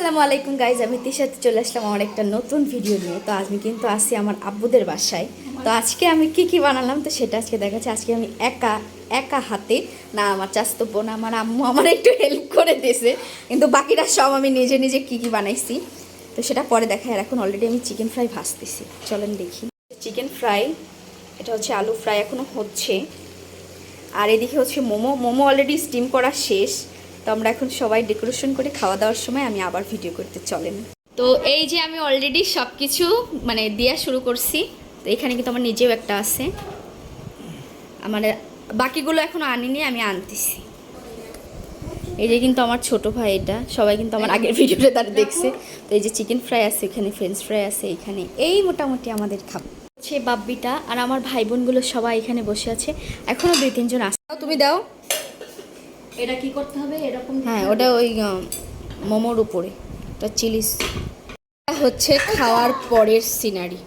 আসসালামু আলাইকুম গাইজ আমি তিশাতে চলে আসলাম আমার একটা নতুন ভিডিও নিয়ে। তো আমি কিন্তু আসি আমার আব্বুদের বাসায়। তো আজকে আমি কি কি বানালাম, তো সেটা আজকে দেখাচ্ছি। আজকে আমি একা একা হাতে, না, আমার চাস্তো বোন, আমার আম্মু আমার একটু হেল্প করে দিয়েছে। কিন্তু বাকিটা সব আমি নিজে নিজে কি কি বানাইছি, তো সেটা পরে দেখায়। আর এখন অলরেডি আমি চিকেন ফ্রাই ভাজতেছি। চলেন দেখি। চিকেন ফ্রাই এটা হচ্ছে আলু ফ্রাই এখনও হচ্ছে। আর এদিকে হচ্ছে মোমো মোমো অলরেডি স্টিম করা শেষ। তো আমরা এখন সবাই ডেকোরেশন করে খাওয়া দাওয়ার সময় আমি আবার ভিডিও করতে চলেন। তো এই যে আমি অলরেডি সব কিছু মানে দেওয়া শুরু করছি, তো এখানে কিন্তু আমার নিজেও একটা আছে। আমার বাকিগুলো এখনও আনিনি, আমি আনতেছি। এই যে কিন্তু আমার ছোট ভাই এটা, সবাই কিন্তু আমার আগের ভিডিওটা তারা দেখছে। তো এই যে চিকেন ফ্রাই আছে, এখানে ফ্রেঞ্চ ফ্রাই আছে, এখানে এই মোটামুটি আমাদের খাবার হচ্ছে বাব্বিটা আর আমার ভাই বোনগুলো সবাই এখানে বসে আছে, এখনও দুই তিনজন আসছে তুমি দাও। এটা কি করতে হবে? এরকম হ্যাঁ ওটা ওই মোমোর উপরে। ওটা চিলিস। হচ্ছে খাওয়ার পরের সিনারি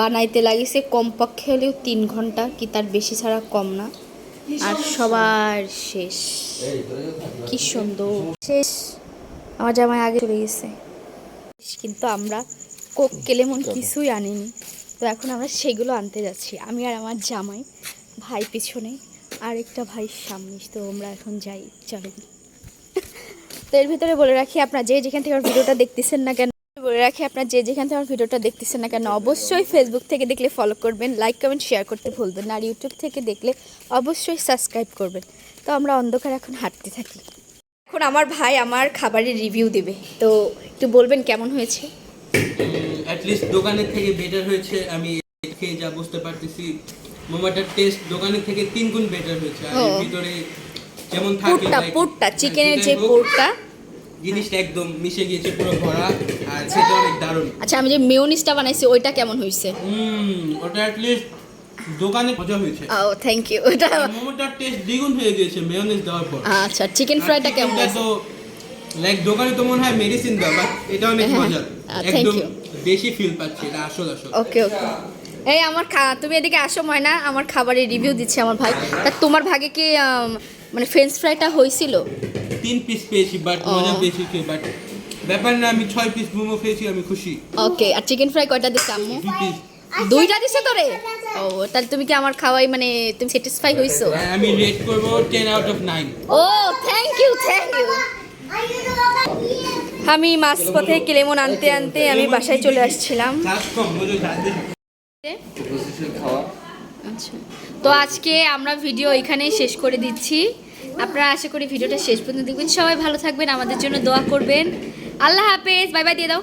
বানাইতে লাগিছে কমপক্ষে হলেও তিন ঘণ্টা কি তার বেশি ছাড়া কম না। আর সবার শেষ। কি সুন্দর। শেষ। আমার জামাই আগে চলে গেছে। কিন্তু আমরা কোক কেলেমন কিছুই আনিনি। তো এখন আমরা সেগুলো আনতে যাচ্ছি। আমি আর আমার জামাই ভাই পিছনে আর একটা ভাই সামনে, তো আমরা এখন যাই। চলেন তো এর ভিতরে বলে রাখি, আপনার যে যেখান থেকে ভিডিওটা দেখতেছেন না কেন, বলে রাখি, আপনার যে যেখান থেকে আমার ভিডিওটা দেখতেছেন না কেন, অবশ্যই ফেসবুক থেকে দেখলে ফলো করবেন লাইক কমেন্ট শেয়ার করতে ভুলবেন আর ইউটিউব থেকে দেখলে অবশ্যই সাবস্ক্রাইব করবেন। তো আমরা অন্ধকার এখন হাঁটতে থাকি। এখন আমার ভাই আমার খাবারের রিভিউ দেবে। তো একটু বলবেন কেমন হয়েছে? দোকানের থেকে বেটার হয়েছে, আমি খেয়ে যা বুঝতে পারতেছি। মোমাটার টেস্ট দোকানের থেকে তিন গুণ বেটার হয়েছে। আর এর ভিতরে যেমন থাকে পুরটা পুরটা হ্যাঁ, চিকেনের যে হোক, পুরটা। জিনিসটা একদম মিশে গিয়েছে পুরো ভরা আর সেটা অনেক দারুণ। আচ্ছা আমি যে মেয়নিসটা বানাইছি ওইটা কেমন হয়েছে? হুম ওটা অ্যাটলিস্ট দোকানে মজা হয়েছে। ও থ্যাংক ইউ ওটা মোমোটার টেস্ট দ্বিগুণ হয়ে গিয়েছে মেয়োনেজ দেওয়ার পর। আচ্ছা চিকেন ফ্রাইটা কেমন তো লাইক দোকানে তো মনে হয় মেডিসিন দেওয়া বাট এটা অনেক হ্যাঁ, মজার। একদম বেশি ফিল পাচ্ছি এটা আসল আসল। ওকে ওকে এই আমার খা তুমি এদিকে আসো ময়না। আমার খাবারের রিভিউ দিচ্ছে আমার ভাই। তা তোমার ভাগে কি মানে ফ্রেঞ্চ ফ্রাইটা হয়েছিল? তিন পিস পেয়েছি বাট মজা পেয়েছি বাট ব্যাপার না আমি ছয় পিস মোমো খেয়েছি আমি খুশি। ওকে আর চিকেন ফ্রাই কয়টা দিচ্ছে আম্মু? দুইটা দিছে তোরে? ও তাহলে তুমি কি আমার খাওয়াই মানে তুমি স্যাটিসফাই হইছো? আমি রেট করব টেন আউট অফ নাইন ও থ্যাংক ইউ থ্যাংক ইউ আমি মাছ পথে কেলেমন আনতে আনতে আমি বাসায় চলে আসছিলাম। আচ্ছা। তো আজকে আমরা ভিডিও এখানেই শেষ করে দিচ্ছি। আপনারা আশা করি ভিডিওটা শেষ পর্যন্ত দেখবেন। সবাই ভালো থাকবেন আমাদের জন্য দোয়া করবেন। আল্লাহ হাফেজ বাই বাই দিয়ে দাও।